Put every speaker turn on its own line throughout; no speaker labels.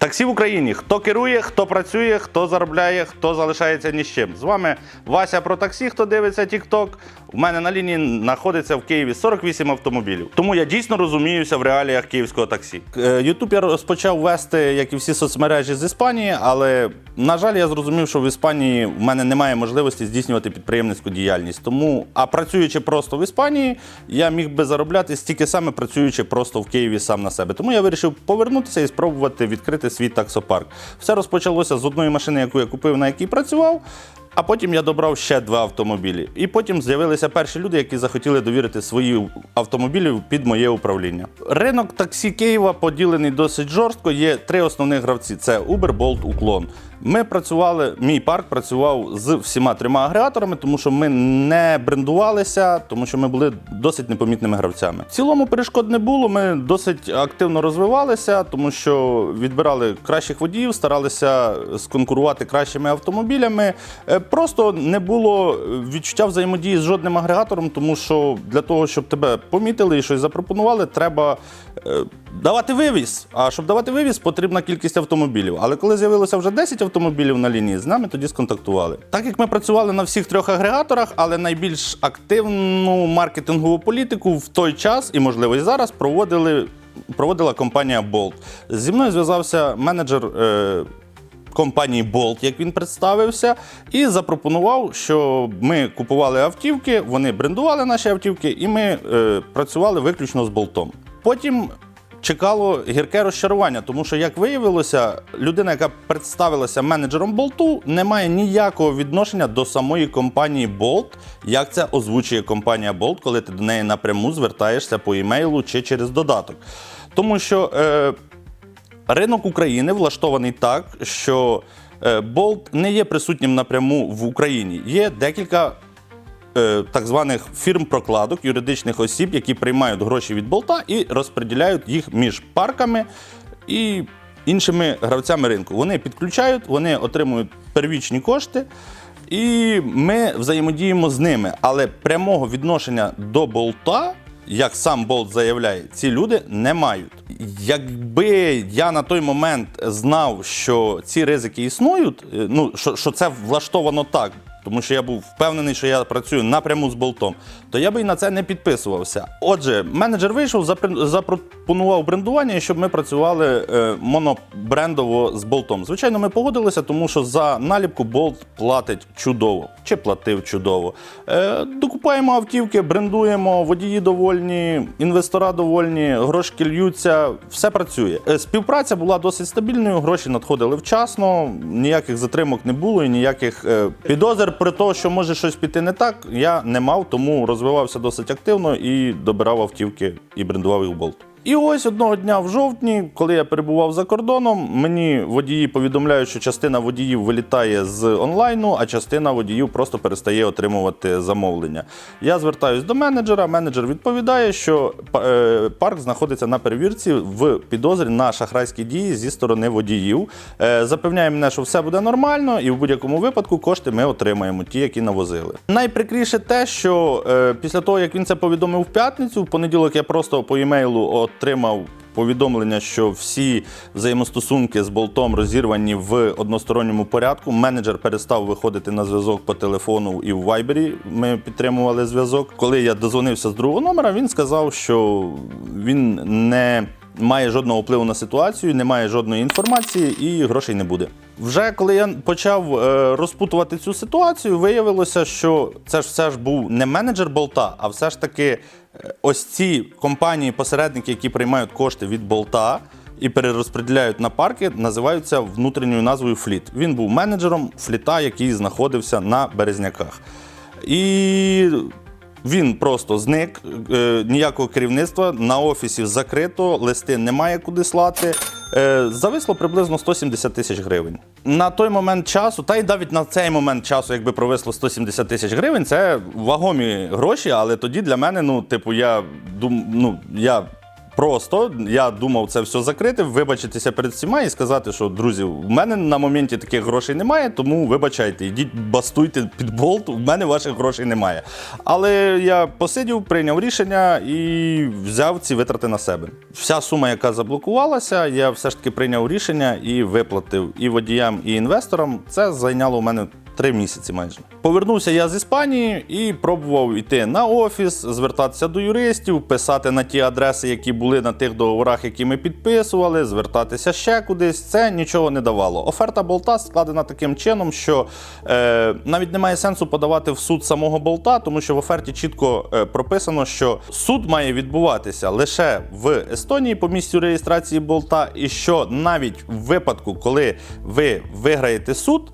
Таксі в Україні. Хто керує, хто працює, хто заробляє, хто залишається ні з чим. З вами Вася про таксі, хто дивиться TikTok. У мене на лінії знаходиться в Києві 48 автомобілів. Тому я дійсно розуміюся в реаліях київського таксі. Ютуб я розпочав вести, як і всі соцмережі з Іспанії, але на жаль, я зрозумів, що в Іспанії в мене немає можливості здійснювати підприємницьку діяльність. Тому, а працюючи просто в Іспанії, я міг би заробляти стільки саме працюючи просто в Києві сам на себе. Тому я вирішив повернутися і спробувати відкрити свій таксопарк. Все розпочалося з одної машини, яку я купив, на якій працював. А потім я добрав ще два автомобілі. І потім з'явилися перші люди, які захотіли довірити свої автомобілі під моє управління. Ринок таксі Києва поділений досить жорстко. Є три основних гравці: це Uber, Bolt, Уклон. Ми працювали, мій парк працював з всіма трьома агрегаторами, тому що ми не брендувалися, тому що ми були досить непомітними гравцями. В цілому перешкод не було. Ми досить активно розвивалися, тому що відбирали кращих водіїв, старалися сконкурувати кращими автомобілями. Е, Просто не було відчуття взаємодії з жодним агрегатором, тому що для того, щоб тебе помітили і щось запропонували, треба е, давати вивіз. А щоб давати вивіз, потрібна кількість автомобілів. Але коли з'явилося вже 10 автомобілів на лінії, з нами тоді сконтактували. Так як ми працювали на всіх трьох агрегаторах, але найбільш активну маркетингову політику в той час і, можливо, і зараз проводили. Проводила компанія Bolt. Зі мною зв'язався менеджер е, компанії Bolt, як він представився, і запропонував, що ми купували автівки, вони брендували наші автівки, і ми е, працювали виключно з болтом. Потім чекало гірке розчарування, тому що, як виявилося, людина, яка представилася менеджером болту, не має ніякого відношення до самої компанії Bolt, як це озвучує компанія Bolt, коли ти до неї напряму звертаєшся по імейлу чи через додаток. Тому що е, Ринок України влаштований так, що е, Bolt не є присутнім напряму в Україні. Є декілька е, так званих фірм-прокладок, юридичних осіб, які приймають гроші від болта і розподіляють їх між парками і іншими гравцями ринку. Вони підключають, вони отримують первічні кошти. І ми взаємодіємо з ними, але прямого відношення до болта як сам Болт заявляє, ці люди не мають. Якби я на той момент знав, що ці ризики існують, е, ну що, що це влаштовано так. Тому що я був впевнений, що я працюю напряму з болтом, то я би і на це не підписувався. Отже, менеджер вийшов, запропонував брендування, щоб ми працювали е, монобрендово з болтом. Звичайно, ми погодилися, тому що за наліпку болт платить чудово чи платив чудово. Е, докупаємо автівки, брендуємо, водії довольні, інвестора довольні, грошки льються, все працює. Е, співпраця була досить стабільною, гроші надходили вчасно, ніяких затримок не було і ніяких е, підозр при тому, що може щось піти не так, я не мав, тому розвивався досить активно і добирав автівки і брендував їх болт. І ось одного дня в жовтні, коли я перебував за кордоном, мені водії повідомляють, що частина водіїв вилітає з онлайну, а частина водіїв просто перестає отримувати замовлення. Я звертаюсь до менеджера. Менеджер відповідає, що е, парк знаходиться на перевірці в підозрі на шахрайські дії зі сторони водіїв. Е, Запевняє мене, що все буде нормально, і в будь-якому випадку кошти ми отримаємо, ті, які навозили. Найприкріше те, що е, після того, як він це повідомив в п'ятницю, в понеділок я просто по імейлу отримав. Повідомлення, що всі взаємостосунки з болтом розірвані в односторонньому порядку. Менеджер перестав виходити на зв'язок по телефону і в Вайбері. Ми підтримували зв'язок. Коли я дозвонився з другого номера, він сказав, що він не має жодного впливу на ситуацію, не має жодної інформації і грошей не буде. Вже коли я почав е, розпутувати цю ситуацію, виявилося, що це ж все ж був не менеджер болта, а все ж таки е, ось ці компанії-посередники, які приймають кошти від болта. І перерозподіляють на парки, називаються внутрішньою назвою Фліт. Він був менеджером фліта, який знаходився на Березняках. І він просто зник, е, ніякого керівництва на офісі закрито, листи немає куди слати. Е, зависло приблизно 170 тисяч гривень. На той момент часу, та й навіть на цей момент часу, якби провисло 170 тисяч гривень, це вагомі гроші, але тоді для мене, ну, типу, я дум, ну, я просто. Я думав це все закрити, вибачитися перед всіма і сказати, що друзі, в мене на моменті таких грошей немає, тому вибачайте, йдіть бастуйте під болт, в мене ваших грошей немає. Але я посидів, прийняв рішення і взяв ці витрати на себе. Вся сума, яка заблокувалася, я все ж таки прийняв рішення і виплатив і водіям, і інвесторам. Це зайняло у мене три місяці майже. Повернувся я з Іспанії і пробував йти на офіс, звертатися до юристів, писати на ті адреси, які були на тих договорах, які ми підписували, звертатися ще кудись. Це нічого не давало. Оферта болта складена таким чином, що е, навіть немає сенсу подавати в суд самого болта, тому що в оферті чітко е, прописано, що суд має відбуватися лише в Естонії по місцю реєстрації болта, і що навіть в випадку, коли ви виграєте суд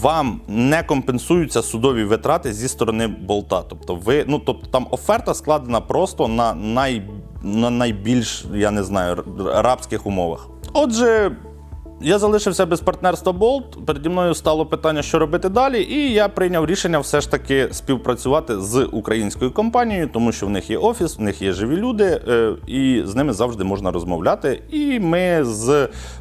вам не компенсуються судові витрати зі сторони болта. Тобто, ви, ну тобто там оферта складена просто на, най, на найбільш, я не знаю, рабських умовах. Отже. Я залишився без партнерства Болт. Переді мною стало питання, що робити далі, і я прийняв рішення все ж таки співпрацювати з українською компанією, тому що в них є офіс, в них є живі люди, е, і з ними завжди можна розмовляти. І ми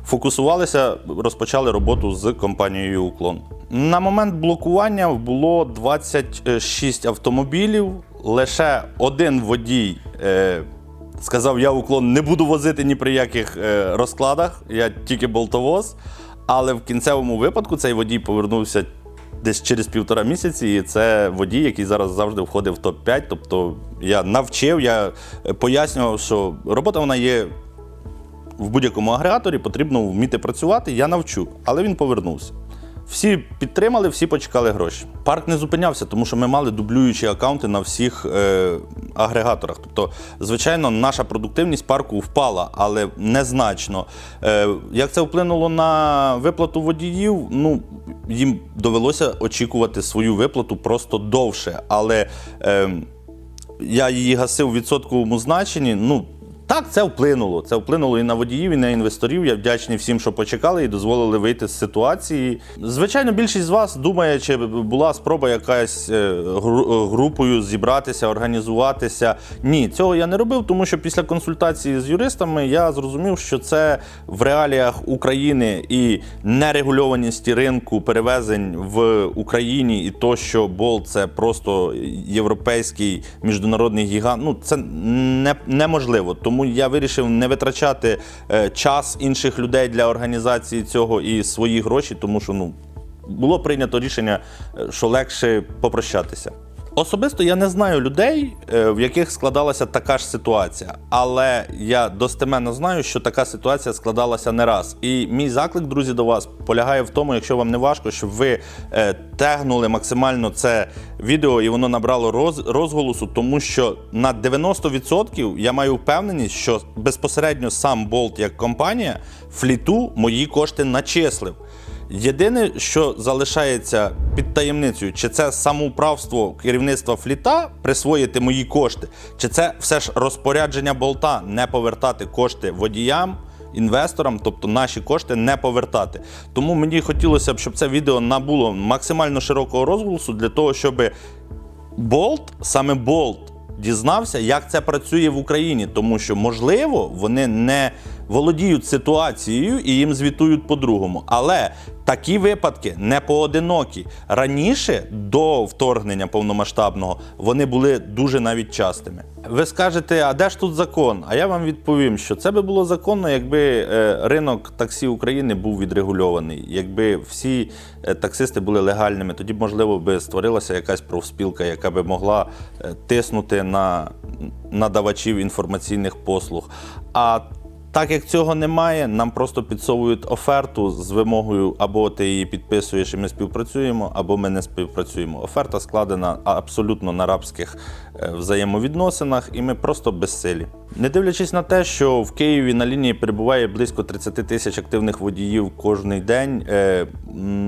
фокусувалися, розпочали роботу з компанією Уклон. На момент блокування було 26 автомобілів. Лише один водій. Сказав, я уклон не буду возити ні при яких е, розкладах, я тільки болтовоз. Але в кінцевому випадку цей водій повернувся десь через півтора місяці, і це водій, який зараз завжди входив в топ-5. Тобто я навчив, я е, пояснював, що робота вона є в будь-якому агрегаторі, потрібно вміти працювати, я навчу. Але він повернувся. Всі підтримали, всі почекали гроші. Парк не зупинявся, тому що ми мали дублюючі акаунти на всіх е, агрегаторах. Тобто, звичайно, наша продуктивність парку впала, але незначно. Е, як це вплинуло на виплату водіїв? Ну, їм довелося очікувати свою виплату просто довше. Але е, я її гасив в відсотковому значенні. Ну, так, це вплинуло. Це вплинуло і на водіїв, і на інвесторів. Я вдячний всім, що почекали і дозволили вийти з ситуації. Звичайно, більшість з вас думає, чи була спроба якась е, е, групою зібратися, організуватися. Ні, цього я не робив, тому що після консультації з юристами я зрозумів, що це в реаліях України і нерегульованості ринку перевезень в Україні, і то, що Болт це просто європейський міжнародний гігант. Ну це не, неможливо. Тому я вирішив не витрачати е, час інших людей для організації цього і свої гроші, тому що ну було прийнято рішення, е, що легше попрощатися. Особисто я не знаю людей, е, в яких складалася така ж ситуація, але я достеменно знаю, що така ситуація складалася не раз. І мій заклик, друзі, до вас полягає в тому, якщо вам не важко, щоб ви е, тегнули максимально це відео і воно набрало роз, розголосу, тому що на 90% я маю впевненість, що безпосередньо сам Болт як компанія фліту мої кошти начислив. Єдине, що залишається під таємницею, чи це самоуправство керівництва фліта присвоїти мої кошти, чи це все ж розпорядження болта не повертати кошти водіям, інвесторам, тобто наші кошти не повертати. Тому мені хотілося б, щоб це відео набуло максимально широкого розголосу для того, щоб Болт, саме Болт, дізнався, як це працює в Україні, тому що, можливо, вони не володіють ситуацією і їм звітують по-другому. Але такі випадки не поодинокі. Раніше, до вторгнення повномасштабного, вони були дуже навіть частими. Ви скажете, а де ж тут закон? А я вам відповім, що це би було законно, якби е, ринок таксі України був відрегульований, якби всі е, таксисти були легальними, тоді можливо, би створилася якась профспілка, яка би могла е, тиснути на надавачів інформаційних послуг. А так як цього немає, нам просто підсовують оферту з вимогою або ти її підписуєш і ми співпрацюємо, або ми не співпрацюємо. Оферта складена абсолютно на рабських е, взаємовідносинах, і ми просто безсилі. Не дивлячись на те, що в Києві на лінії перебуває близько 30 тисяч активних водіїв кожний день, е,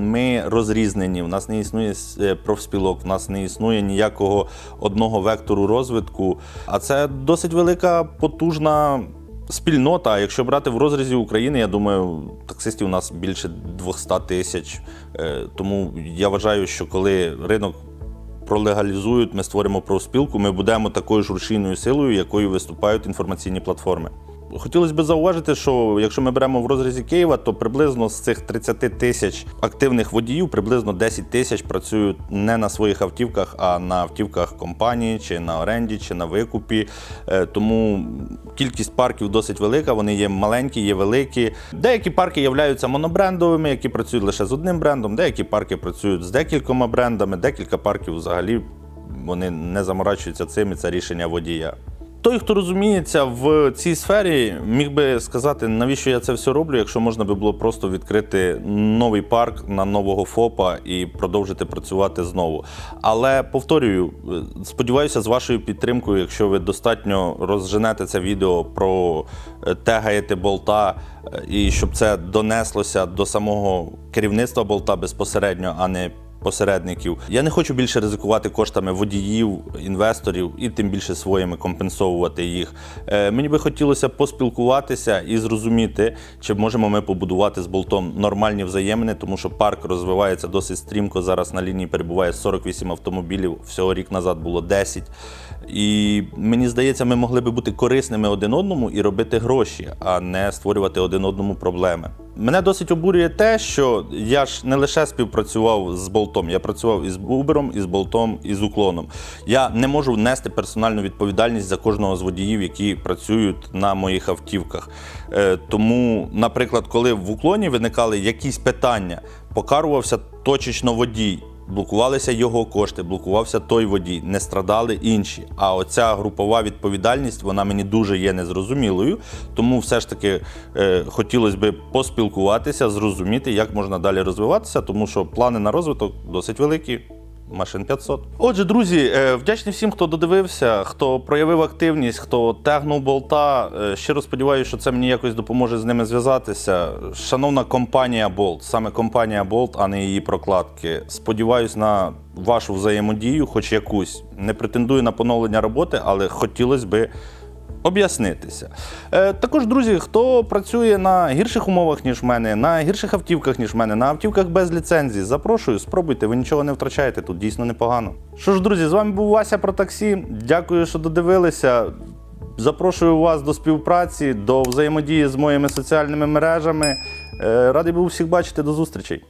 ми розрізнені. У нас не існує е, профспілок, в нас не існує ніякого одного вектору розвитку. А це досить велика потужна спільнота. Якщо брати в розрізі України, я думаю, таксистів у нас більше 200 тисяч. Е, Тому я вважаю, що коли ринок пролегалізують, ми створимо профспілку, ми будемо такою ж рушійною силою, якою виступають інформаційні платформи. Хотілося б зауважити, що якщо ми беремо в розрізі Києва, то приблизно з цих 30 тисяч активних водіїв, приблизно 10 тисяч працюють не на своїх автівках, а на автівках компанії, чи на оренді, чи на викупі. Е, Тому кількість парків досить велика. Вони є маленькі, є великі. Деякі парки являються монобрендовими, які працюють лише з одним брендом. Деякі парки працюють з декількома брендами, декілька парків взагалі вони не заморачуються цим, і це рішення водія. Той, хто розуміється в цій сфері, міг би сказати, навіщо я це все роблю, якщо можна би було просто відкрити новий парк на нового ФОПа і продовжити працювати знову. Але повторюю, сподіваюся, з вашою підтримкою, якщо ви достатньо розженете це відео про е, тегаєте болта, е, і щоб це донеслося до самого керівництва болта безпосередньо, а не посередників. Я не хочу більше ризикувати коштами водіїв, інвесторів і тим більше своїми компенсовувати їх. Е, мені би хотілося поспілкуватися і зрозуміти, чи можемо ми побудувати з болтом нормальні взаємини, тому що парк розвивається досить стрімко. Зараз на лінії перебуває 48 автомобілів. Всього рік назад було 10. І мені здається, ми могли би бути корисними один одному і робити гроші, а не створювати один одному проблеми. Мене досить обурює те, що я ж не лише співпрацював з болтом, я працював із Uber, із болтом, і з уклоном. Я не можу нести персональну відповідальність за кожного з водіїв, які працюють на моїх автівках. Е, Тому, наприклад, коли в уклоні виникали якісь питання, покарувався точечно водій. Блокувалися його кошти, блокувався той водій, не страдали інші. А оця групова відповідальність вона мені дуже є незрозумілою. Тому все ж таки е, хотілося б поспілкуватися, зрозуміти, як можна далі розвиватися, тому що плани на розвиток досить великі. Машин 500. Отже, друзі, е, вдячний всім, хто додивився, хто проявив активність, хто тягнув болта. Е, Щиро сподіваюся, що це мені якось допоможе з ними зв'язатися. Шановна компанія Bolt, саме компанія Bolt, а не її прокладки. Сподіваюсь на вашу взаємодію, хоч якусь. Не претендую на поновлення роботи, але хотілося би об'яснитися. Е, також, друзі, хто працює на гірших умовах, ніж в мене, на гірших автівках, ніж в мене, на автівках без ліцензії, запрошую, спробуйте, ви нічого не втрачаєте, тут дійсно непогано. Що ж, друзі, з вами був Вася про таксі. Дякую, що додивилися. Запрошую вас до співпраці, до взаємодії з моїми соціальними мережами. Е, Радий був всіх бачити. До зустрічей.